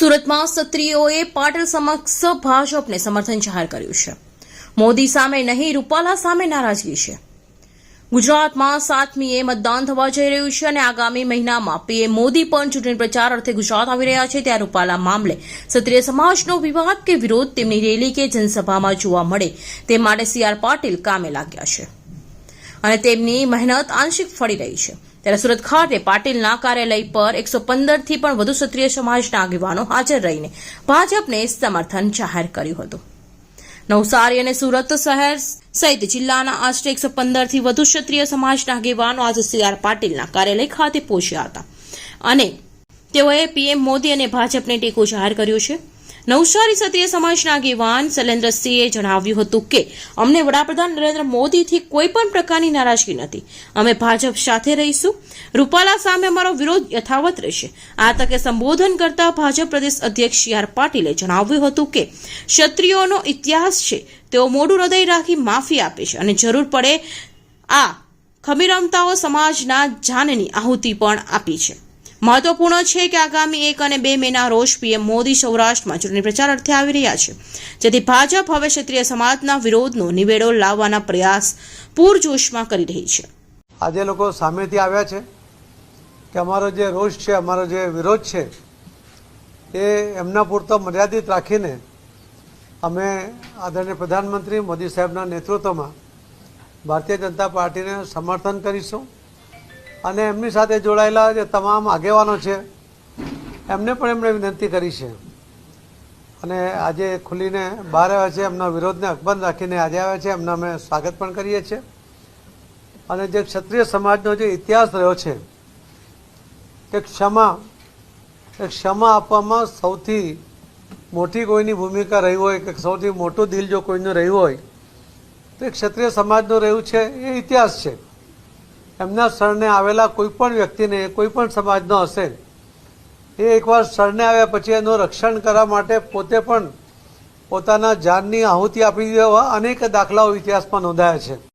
સુરતમાં ક્ષત્રિયોએ પાટીલ સમક્ષ ભાજપને સમર્થન જાહેર કર્યું છે. મોદી સામે નહીં, રૂપાલા સામે નારાજગી છે. ગુજરાતમાં સાતમીએ મતદાન થવા જઈ રહ્યું છે અને આગામી મહિનામાં પીએમ મોદી પણ ચૂંટણી પ્રચાર અર્થે ગુજરાત આવી રહ્યા છે ત્યાં રૂપાલા મામલે ક્ષત્રિય સમાજનો વિવાદ કે વિરોધ તેમની રેલી કે જનસભામાં જોવા મળે તે માટે સી આર પાટીલ કામે લાગ્યા છે. અને તેમની મહેનત આંશિક ફળી રહી છે. ત્યારે સુરત ખાતે પાટીલના કાર્યાલય પર એકસો પંદરથી પણ વધુ ક્ષત્રિય સમાજના આગેવાનો હાજર રહીને ભાજપને સમર્થન જાહેર કર્યું હતું. નવસારી અને સુરત શહેર સહિત જિલ્લાના આશરે એકસો પંદરથી વધુ ક્ષત્રિય સમાજના આગેવાનો આજે સી આર પાટીલના કાર્યાલય ખાતે પહોંચ્યા હતા. અને તેઓએ પીએમ મોદી અને ભાજપને ટેકો જાહેર કર્યો છે. નવસારી ક્ષત્રિય સમાજના આગેવાન શૈલેન્દ્રસિંહે જણાવ્યું હતું કે, અમને વડાપ્રધાન નરેન્દ્ર મોદીથી કોઈ પણ પ્રકારની નારાજગી નથી. અમે ભાજપ સાથે રહીશું. રૂપાલા સામે અમારો વિરોધ યથાવત રહેશે. આ તકે સંબોધન કરતા ભાજપ પ્રદેશ અધ્યક્ષ સી આર પાટીલે જણાવ્યું હતું કે, ક્ષત્રિયોનો ઇતિહાસ છે. તેઓ મોડું હૃદય રાખી માફી આપે છે અને જરૂર પડે આ ખમીરમતાઓ સમાજના જાનની આહુતિ પણ આપી છે. મહત્વપૂર્ણ છે કે આગામી એક અને બે મેના રોજ પીએમ મોદી સૌરાષ્ટ્રમાં ચૂંટણી પ્રચાર અર્થે આવી રહ્યા છે. જેથી ભાજપ હવે ક્ષત્રિય સમાજના વિરોધનો નિવેડો લાવવાના પ્રયાસ પૂરજોશમાં કરી રહી છે. આજે લોકો સામેથી આવ્યા છે કે અમારો જે રોષ છે, અમારો જે વિરોધ છે, એ એમના પૂરતો મર્યાદિત રાખીને અમે આદરણીય પ્રધાનમંત્રી મોદી સાહેબના નેતૃત્વમાં ભારતીય જનતા પાર્ટીને સમર્થન કરીશું. અને એમની સાથે જોડાયેલા જે તમામ આગેવાનો છે, એમને પણ એમણે વિનંતી કરી છે. અને આજે ખુલીને બહાર આવ્યા છે, એમના વિરોધને અકબંધ રાખીને આજે આવ્યા છે, એમના અમે સ્વાગત પણ કરીએ છીએ. અને જે ક્ષત્રિય સમાજનો જે ઇતિહાસ રહ્યો છે, તે ક્ષમા એ ક્ષમા આપવામાં સૌથી મોટી કોઈની ભૂમિકા રહી હોય કે સૌથી મોટું દિલ જો કોઈનું રહ્યું હોય, તો એ ક્ષત્રિય સમાજનું રહ્યું છે, એ ઇતિહાસ છે. એમના શરણે આવેલા કોઈ પણ વ્યક્તિને, કોઈ પણ સમાજનો હશે, એ એકવાર શરણે આવ્યા પછી એનું રક્ષણ કરવા માટે પોતે પણ પોતાના જાનની આહુતિ આપી દેવા અનેક દાખલાઓ ઇતિહાસમાં નોંધાયા છે.